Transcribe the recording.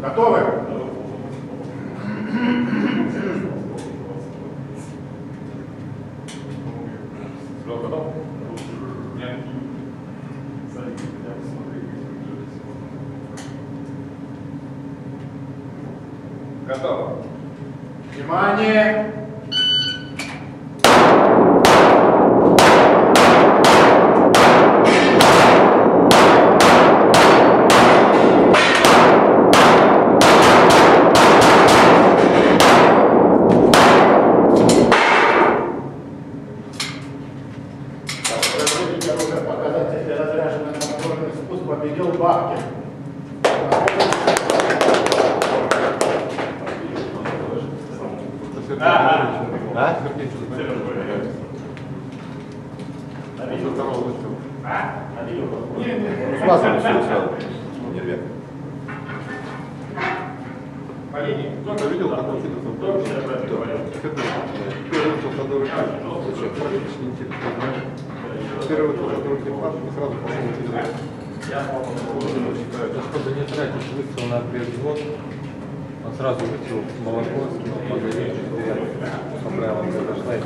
Готовы? Готово. Внимание! Показать, если разряженный моторный спуск победил Бабкин. А? Смазывай все сразу. Не рвет. По линии. Кто видел, как он вышел садовый ключ. Зачем? Практически интересно зафиксировать вот эту перехватку и сразу пошел Чтобы не тратить быстро на производ, он сразу вытянул молоко, магазин, по правилам, подождать.